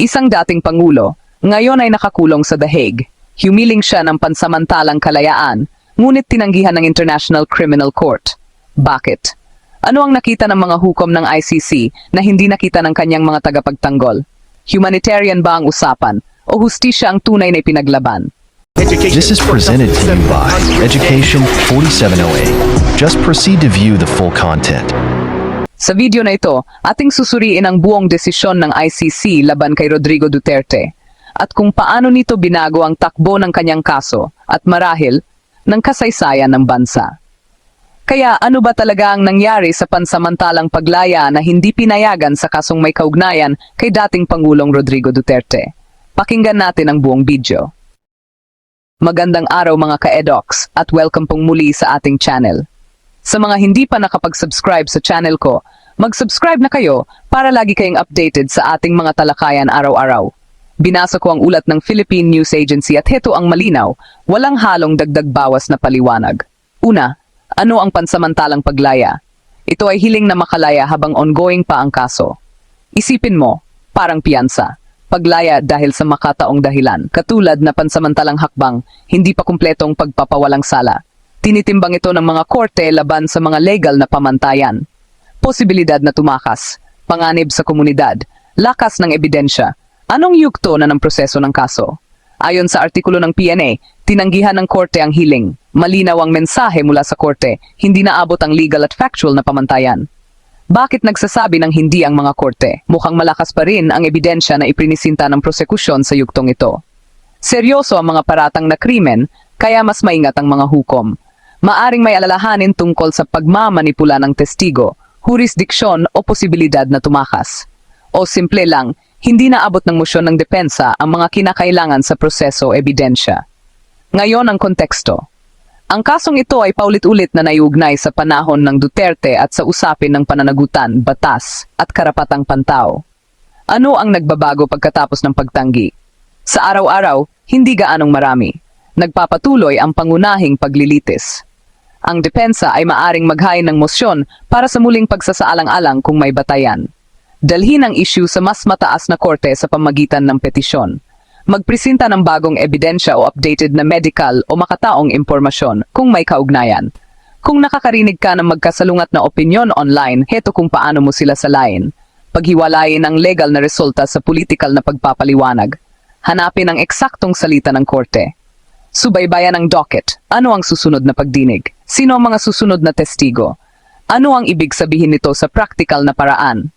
Isang dating pangulo, ngayon ay nakakulong sa The Hague. Humiling siya ng pansamantalang kalayaan, ngunit tinanggihan ng International Criminal Court. Bakit? Ano ang nakita ng mga hukom ng ICC na hindi nakita ng kanyang mga tagapagtanggol? Humanitarian ba ang usapan o hustisya ang tunay na pinaglaban? This is presented to you by Education 4708. Just proceed to view the full content. Sa video na ito, ating susuriin ang buong desisyon ng ICC laban kay Rodrigo Duterte at kung paano nito binago ang takbo ng kanyang kaso at marahil ng kasaysayan ng bansa. Kaya ano ba talaga ang nangyari sa pansamantalang paglaya na hindi pinayagan sa kasong may kaugnayan kay dating Pangulong Rodrigo Duterte? Pakinggan natin ang buong video. Magandang araw mga ka-edocs at welcome pong muli sa ating channel. Sa mga hindi pa nakapag-subscribe sa channel ko, mag-subscribe na kayo para lagi kayong updated sa ating mga talakayan araw-araw. Binasa ko ang ulat ng Philippine News Agency at heto ang malinaw, walang halong dagdag bawas na paliwanag. Una, ano ang pansamantalang paglaya? Ito ay hiling na makalaya habang ongoing pa ang kaso. Isipin mo, parang piyansa. Paglaya dahil sa makataong dahilan, katulad na pansamantalang hakbang, hindi pa kumpletong pagpapawalang sala. Tinitimbang ito ng mga korte laban sa mga legal na pamantayan. Posibilidad na tumakas, panganib sa komunidad, lakas ng ebidensya. Anong yugto na ng proseso ng kaso? Ayon sa artikulo ng PNA, tinanggihan ng korte ang hiling. Malinaw ang mensahe mula sa korte, hindi naabot ang legal at factual na pamantayan. Bakit nagsasabi ng hindi ang mga korte? Mukhang malakas pa rin ang ebidensya na iprinisinta ng prosekusyon sa yuktong ito. Seryoso ang mga paratang na krimen, kaya mas maingat ang mga hukom. Maaring may alalahanin tungkol sa pagmamanipula ng testigo, jurisdiksyon o posibilidad na tumakas. O simple lang, hindi naabot ng musyon ng depensa ang mga kinakailangan sa proseso o ebidensya. Ngayon ang konteksto. Ang kasong ito ay paulit-ulit na naiugnay sa panahon ng Duterte at sa usapin ng pananagutan, batas, at karapatang pantao. Ano ang nagbabago pagkatapos ng pagtanggi? Sa araw-araw, hindi gaanong marami. Nagpapatuloy ang pangunahing paglilitis. Ang depensa ay maaring maghain ng mosyon para sa muling pagsasaalang-alang kung may batayan. Dalhin ang issue sa mas mataas na korte sa pamagitan ng petisyon magpresenta ng bagong ebidensya o updated na medical o makataong impormasyon kung may kaugnayan. Kung nakakarinig ka ng magkasalungat na opinyon online, heto kung paano mo sila salain. Paghiwalayin ang legal na resulta sa political na pagpapaliwanag. Hanapin ang eksaktong salita ng korte. Subaybayan ang docket. Ano ang susunod na pagdinig? Sino ang mga susunod na testigo? Ano ang ibig sabihin nito sa practical na paraan?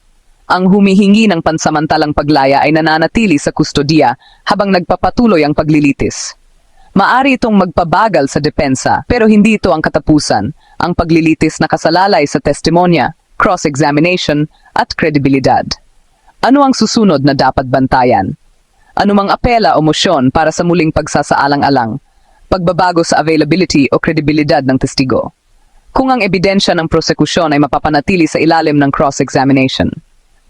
Ang humihingi ng pansamantalang paglaya ay nananatili sa kustodiya habang nagpapatuloy ang paglilitis. Maari itong magpabagal sa depensa pero hindi ito ang katapusan. Ang paglilitis na kasalalay sa testimonya, cross-examination at kredibilidad. Ano ang susunod na dapat bantayan? Anumang apela o mosyon para sa muling pagsasaalang-alang, pagbabago sa availability o kredibilidad ng testigo. Kung ang ebidensya ng prosekusyon ay mapapanatili sa ilalim ng cross-examination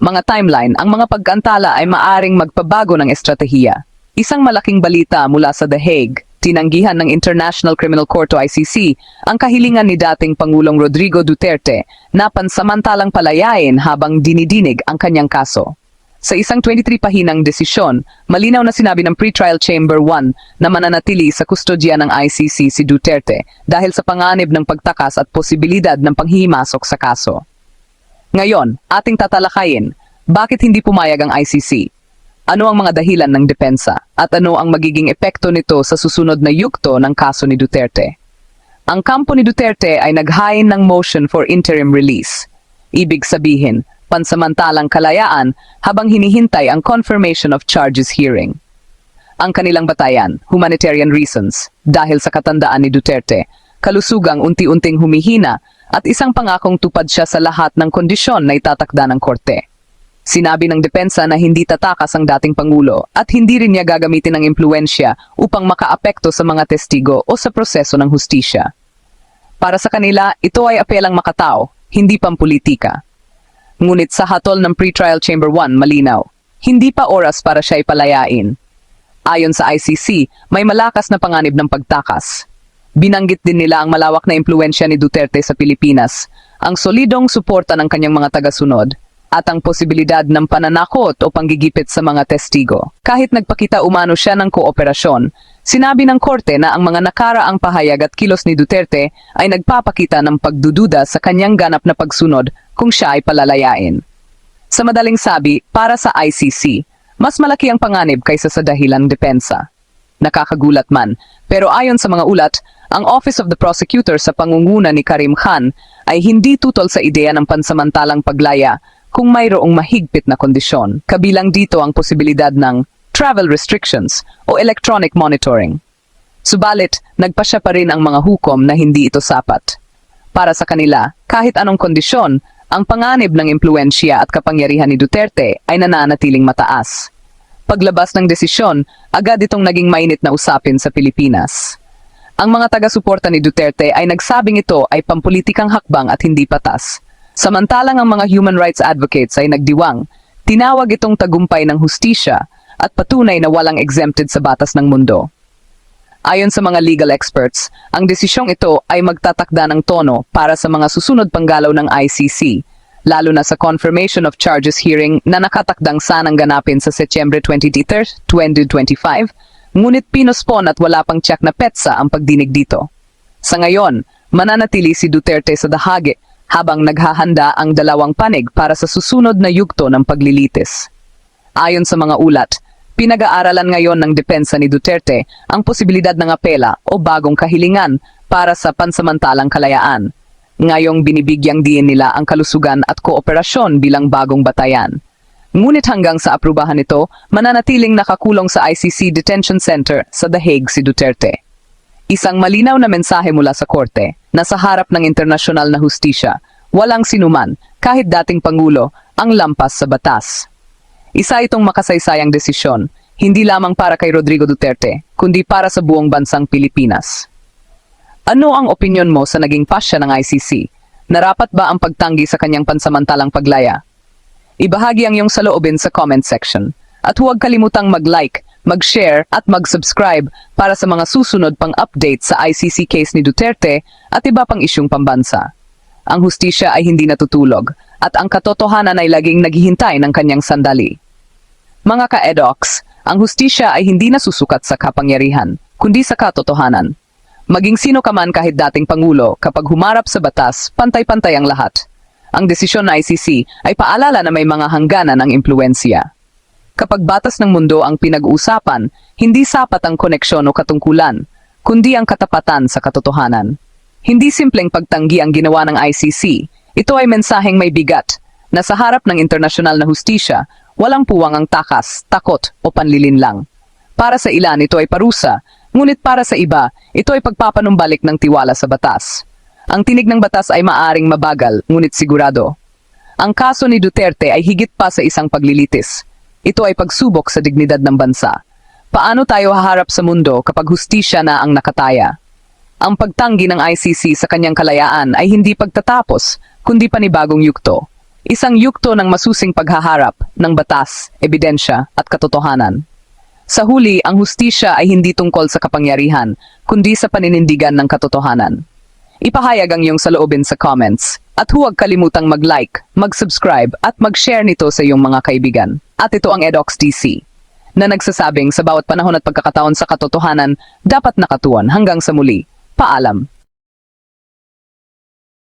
mga timeline, ang mga pagkantala ay maaring magpabago ng estratehiya. Isang malaking balita mula sa The Hague, tinanggihan ng International Criminal Court o ICC ang kahilingan ni dating Pangulong Rodrigo Duterte na pansamantalang palayain habang dinidinig ang kanyang kaso. Sa isang 23 pahinang desisyon, malinaw na sinabi ng Pretrial Chamber 1 na mananatili sa kustodya ng ICC si Duterte dahil sa panganib ng pagtakas at posibilidad ng panghihimasok sa kaso. Ngayon, ating tatalakayin, bakit hindi pumayag ang ICC? Ano ang mga dahilan ng depensa? At ano ang magiging epekto nito sa susunod na yugto ng kaso ni Duterte? Ang kampo ni Duterte ay naghain ng motion for interim release. Ibig sabihin, pansamantalang kalayaan habang hinihintay ang confirmation of charges hearing. Ang kanilang batayan, humanitarian reasons, dahil sa katandaan ni Duterte, kalusugang unti-unting humihina at isang pangakong tupad siya sa lahat ng kondisyon na itatakda ng korte. Sinabi ng depensa na hindi tatakas ang dating Pangulo at hindi rin niya gagamitin ng impluensya upang makaapekto sa mga testigo o sa proseso ng hustisya. Para sa kanila, ito ay apelang makatao, hindi pampolitika. Ngunit sa hatol ng pretrial chamber 1 malinaw, hindi pa oras para siya ipalayain. Ayon sa ICC, may malakas na panganib ng pagtakas. Binanggit din nila ang malawak na impluensya ni Duterte sa Pilipinas, ang solidong suporta ng kanyang mga tagasunod, at ang posibilidad ng pananakot o panggigipit sa mga testigo. Kahit nagpakita umano siya ng kooperasyon, sinabi ng korte na ang mga nakaraang pahayag at kilos ni Duterte ay nagpapakita ng pagdududa sa kanyang ganap na pagsunod kung siya ay palalayain. Sa madaling sabi, para sa ICC, mas malaki ang panganib kaysa sa dahilang depensa. Nakakagulat man, pero ayon sa mga ulat, ang Office of the Prosecutor sa pangunguna ni Karim Khan ay hindi tutol sa ideya ng pansamantalang paglaya kung mayroong mahigpit na kondisyon. Kabilang dito ang posibilidad ng travel restrictions o electronic monitoring. Subalit, nagpasya pa rin ang mga hukom na hindi ito sapat. Para sa kanila, kahit anong kondisyon, ang panganib ng impluensya at kapangyarihan ni Duterte ay nananatiling mataas. Paglabas ng desisyon, agad itong naging mainit na usapin sa Pilipinas. Ang mga taga-suporta ni Duterte ay nagsabing ito ay pampulitikang hakbang at hindi patas. Samantalang ang mga human rights advocates ay nagdiwang, tinawag itong tagumpay ng hustisya at patunay na walang exempted sa batas ng mundo. Ayon sa mga legal experts, ang desisyong ito ay magtatakda ng tono para sa mga susunod panggalaw ng ICC, lalo na sa confirmation of charges hearing na nakatakdang sanang ganapin sa Setyembre 23, 2025, ngunit pinospon at wala pang tiyak na petsa ang pagdinig dito. Sa ngayon, mananatili si Duterte sa dahage habang naghahanda ang dalawang panig para sa susunod na yugto ng paglilitis. Ayon sa mga ulat, pinag-aaralan ngayon ng depensa ni Duterte ang posibilidad ng apela o bagong kahilingan para sa pansamantalang kalayaan. Ngayong binibigyang diin nila ang kalusugan at kooperasyon bilang bagong batayan. Ngunit hanggang sa aprubahan nito, mananatiling nakakulong sa ICC Detention Center sa The Hague si Duterte. Isang malinaw na mensahe mula sa korte na sa harap ng internasyonal na hustisya, walang sinuman, kahit dating pangulo, ang lampas sa batas. Isa itong makasaysayang desisyon, hindi lamang para kay Rodrigo Duterte, kundi para sa buong bansang Pilipinas. Ano ang opinyon mo sa naging pasya ng ICC? Narapat ba ang pagtanggi sa kanyang pansamantalang paglaya? Ibahagi ang iyong saloobin sa comment section. At huwag kalimutang mag-like, mag-share at mag-subscribe para sa mga susunod pang update sa ICC case ni Duterte at iba pang isyong pambansa. Ang hustisya ay hindi natutulog at ang katotohanan ay laging naghihintay ng kanyang sandali. Mga ka-edox, ang hustisya ay hindi nasusukat sa kapangyarihan, kundi sa katotohanan. Maging sino ka man kahit dating pangulo, kapag humarap sa batas, pantay-pantay ang lahat. Ang desisyon ng ICC ay paalala na may mga hangganan ang impluensya. Kapag batas ng mundo ang pinag-uusapan, hindi sapat ang koneksyon o katungkulan, kundi ang katapatan sa katotohanan. Hindi simpleng pagtanggi ang ginawa ng ICC, ito ay mensaheng may bigat, na sa harap ng internasyonal na hustisya, walang puwang ang takas, takot o panlilinlang. Para sa ilan ito ay parusa, ngunit para sa iba, ito ay pagpapanumbalik ng tiwala sa batas. Ang tinig ng batas ay maaring mabagal, ngunit sigurado. Ang kaso ni Duterte ay higit pa sa isang paglilitis. Ito ay pagsubok sa dignidad ng bansa. Paano tayo haharap sa mundo kapag hustisya na ang nakataya? Ang pagtanggi ng ICC sa kanyang kalayaan ay hindi pagtatapos, kundi panibagong yukto. Isang yukto ng masusing paghaharap ng batas, ebidensya at katotohanan. Sa huli, ang hustisya ay hindi tungkol sa kapangyarihan, kundi sa paninindigan ng katotohanan. Ipahayag ang iyong saloobin sa comments. At huwag kalimutang mag-like, mag-subscribe at mag-share nito sa iyong mga kaibigan. At ito ang Edox DC na nagsasabing sa bawat panahon at pagkakataon sa katotohanan, dapat nakatuon hanggang sa muli. Paalam.